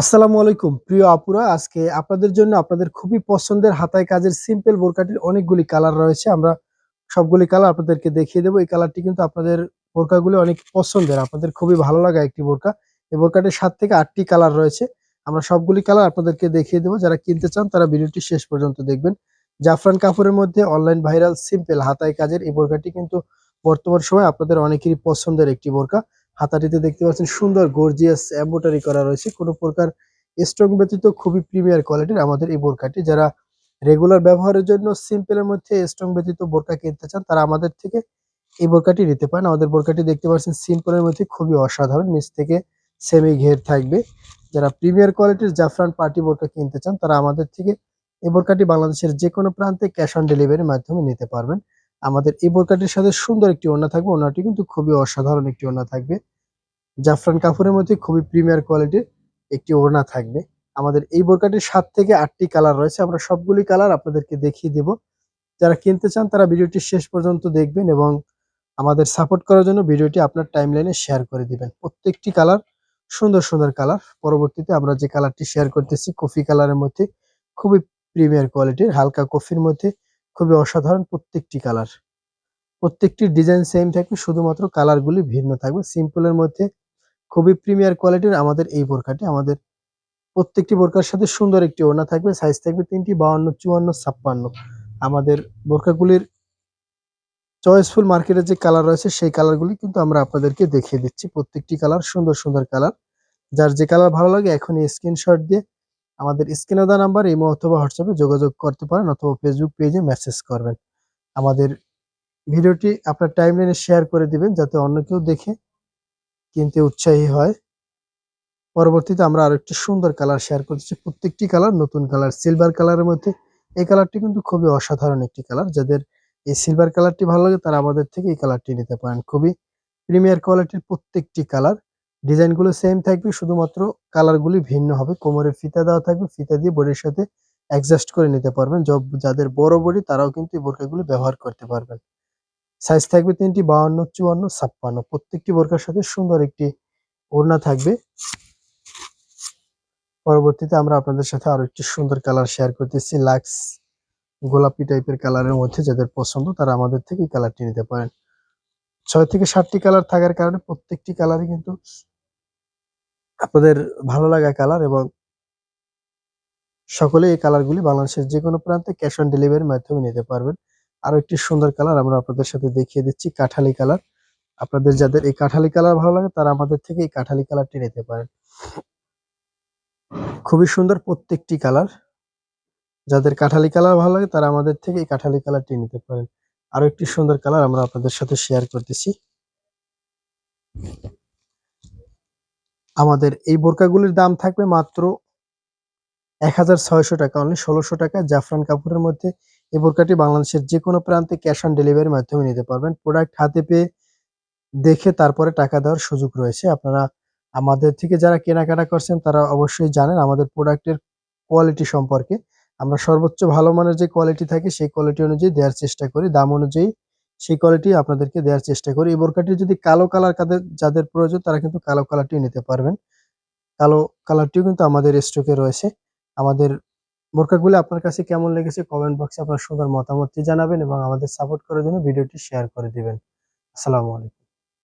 আসসালামু আলাইকুম, প্রিয় আপুরা। আজকে আপনাদের জন্য আপনাদের খুবই পছন্দের হাতায় কাজের সিম্পল বোরকাটির অনেকগুলি কালার রয়েছে। আমরা সবগুলি কালার আপনাদেরকে দেখিয়ে দেবো। এই কালারটি কিন্তু আপনাদের বোরকাগুলি অনেক পছন্দের। আপনাদের খুবই ভালো লাগা একটি বোরকা। এই বোরকাটির সাত থেকে আটটি কালার রয়েছে। আমরা সবগুলি কালার আপনাদেরকে দেখিয়ে দেবো। যারা কিনতে চান, তারা ভিডিওটি শেষ পর্যন্ত দেখবেন। জাফরান কাপড়ের মধ্যে অনলাইন ভাইরাল সিম্পল হাতায় কাজের এই বোরকাটি কিন্তু বর্তমান সময় আপনাদের অনেকেরই পছন্দের একটি বোরকা। হাতাটিতে দেখতে পাচ্ছেন সুন্দর গর্জিয়াস এম্বোটারি করা রয়েছে। কোনো প্রকার স্ট্রং ব্যতীত খুবই প্রিমিয়ার কোয়ালিটির আমাদের এই বোরকাটি যারা রেগুলার ব্যবহারের জন্য সিম্পলের মধ্যে স্ট্রং ব্যতীত বোরকা কিনতে চান, তারা আমাদের থেকে এই বোরকাটি নিতে পারেন। আমাদের বোরকাটি দেখতে পাচ্ছেন সিম্পলের মধ্যে খুবই অসাধারণ, নিচ থেকে সেমি ঘের থাকবে। যারা প্রিমিয়ার কোয়ালিটির জাফরান পার্টি বোরকা কিনতে চান, তারা আমাদের থেকে এই বোরকাটি বাংলাদেশের যে কোনো প্রান্তে ক্যাশ অন ডেলিভারির মাধ্যমে নিতে পারবেন। আমাদের এই বোরকাটির সাথে সুন্দর একটি ওড়না থাকবে। ওড়নাটি কিন্তু খুবই অসাধারণ একটি ওড়না থাকবে। জাফরান কাপড়ের মধ্যে খুবই প্রিমিয়ার কোয়ালিটির একটি ওড়না থাকবে। আমাদের এই বোরকাটির সাত থেকে আটটি কালার রয়েছে। আমরা সবগুলি কালার আপনাদেরকে দেখিয়ে দেব। যারা কিনতে চান তারা ভিডিওটি শেষ পর্যন্ত দেখবেন এবং আমাদের সাপোর্ট করার জন্য ভিডিওটি আপনার টাইমলাইনে শেয়ার করে দিবেন। প্রত্যেকটি কালার সুন্দর সুন্দর কালার। পরবর্তীতে আমরা যে কালারটি শেয়ার করতেছি, কফি কালারের মধ্যে, খুবই প্রিমিয়ার কোয়ালিটির, হালকা কফির মধ্যে খুবই অসাধারণ প্রত্যেকটি কালার প্রত্যেকটি ডিজাইন সেম থাকবে, শুধুমাত্র কালারগুলি ভিন্ন থাকবে। সিম্পলের মধ্যে খুবই প্রিমিয়ার কোয়ালিটির আমাদের এই বোরকাটি আমাদের প্রত্যেকটি বোরকার সাথে সুন্দর একটি ওনা থাকবে সাইজ থাকবে তিনটি, বাউন্ন, চুয়ান্ন, ছাপ্পান্ন। আমাদের বোরকাগুলির চয়েসফুল মার্কেটের যে কালার রয়েছে, সেই কালারগুলি কিন্তু আমরা আপনাদেরকে দেখিয়ে দিচ্ছি। প্রত্যেকটি কালার সুন্দর সুন্দর কালার যার যে কালার ভালো লাগে এখনই স্ক্রিনশট দিয়ে আমাদের স্ক্রিনে দেওয়া নাম্বার ইমো অথবা হোয়াটসঅ্যাপে যোগাযোগ করতে পারেন অথবা ফেসবুক পেজে মেসেজ করবেন। আমাদের ভিডিওটি আপনার টাইমলাইনে শেয়ার করে দিবেন যাতে অন্য কেউ দেখে কিনতে উৎসাহী হয়। পরবর্তীতে আমরা আরও একটি সুন্দর কালার শেয়ার করতেছি প্রত্যেকটি কালার নতুন কালার সিলভার কালারের মধ্যে। এই কালারটি কিন্তু খুবই অসাধারণ একটি কালার যাদের এই সিলভার কালারটি ভালো লাগে তারা আমাদের থেকে এই কালারটি নিতে পারেন। খুবই প্রিমিয়ার কোয়ালিটির প্রত্যেকটি কালার ডিজাইনগুলো সেম থাকবে, শুধুমাত্র কালারগুলি ভিন্ন হবে। কোমরে ফিতা দেওয়া থাকবে, ফিতা দিয়ে বডির সাথে অ্যাডজাস্ট করে নিতে পারবেন। যাদের বড় বডি তারাও কিন্তু এই বোরকাগুলি ব্যবহার করতে পারবেন। সাইজ থাকবে তিনটি, বাউন্ন, চুয়ান্ন, ছাপ্পান্ন। প্রত্যেকটি বোরকার সাথে সুন্দর একটি ওড়না থাকবে। পরবর্তীতে আমরা আপনাদের সাথে আরও একটি সুন্দর কালার শেয়ার করতেছি। লাক্স গোলাপি টাইপের কালারের মধ্যে যাদের পছন্দ, তারা আমাদের থেকে এই কালারটি নিতে পারেন। ছয় থেকে সাতটি কালার থাকার কারণে প্রত্যেকটি কালারই কিন্তু আপনাদের ভালো লাগা কালার এবং সকলে এই কালারগুলি বাংলাদেশের যে কোনো প্রান্তে ক্যাশ অন ডেলিভারির মাধ্যমে নিতে পারবেন। আরও একটি সুন্দর কালার আমরা আপনাদের সাথে দেখিয়ে দিচ্ছি, কাঠালি কালার আপনাদের যাদের এই কাঠালি কালার ভালো লাগে, তারা আমাদের থেকে এই কাঠালি কালারটি নিতে পারেন। খুবই সুন্দর প্রত্যেকটি কালার যাদের কাঠালি কালার ভালো লাগে, তারা আমাদের থেকে এই কাঠালি কালারটি নিতে পারেন। আরও একটি সুন্দর কালার আমরা আপনাদের সাথে শেয়ার করতেছি। আমাদের এই বোরকাগুলির দাম থাকবে মাত্র এক হাজার ছয়শো টাকা অনলি ষোলোশো টাকা। জাফরান কাপড়ের মধ্যে এই বোরকাটি বাংলাদেশের যে কোনো প্রান্তে ক্যাশ অন ডেলিভারির মাধ্যমে নিতে পারবেন। প্রোডাক্ট হাতে পেয়ে দেখে তারপরে টাকা দেওয়ার সুযোগ রয়েছে। আপনারা আমাদের থেকে যারা কেনাকাটা করছেন, তারা অবশ্যই জানেন আমাদের প্রোডাক্টের কোয়ালিটি সম্পর্কে। আমরা সর্বোচ্চ ভালো মানের যে কোয়ালিটি থাকে, সেই কোয়ালিটি অনুযায়ী দেওয়ার চেষ্টা করি। দাম অনুযায়ী সেই কোয়ালিটি আপনাদেরকে দেওয়ার চেষ্টা করি। এই বোরকাটি যদি কালো কালার কাদের, যাদের প্রয়োজন, তারা কিন্তু কালো কালারটি নিতে পারবেন। কালো কালারটিও কিন্তু আমাদের স্টকে রয়েছে। আমাদের বোরকাগুলো আপনার কাছে কেমন লেগেছে কমেন্ট বক্সে আপনার সুন্দর মতামতটি জানাবেন এবং আমাদের সাপোর্ট করার জন্য ভিডিওটি শেয়ার করে দিবেন। আসসালামু আলাইকুম।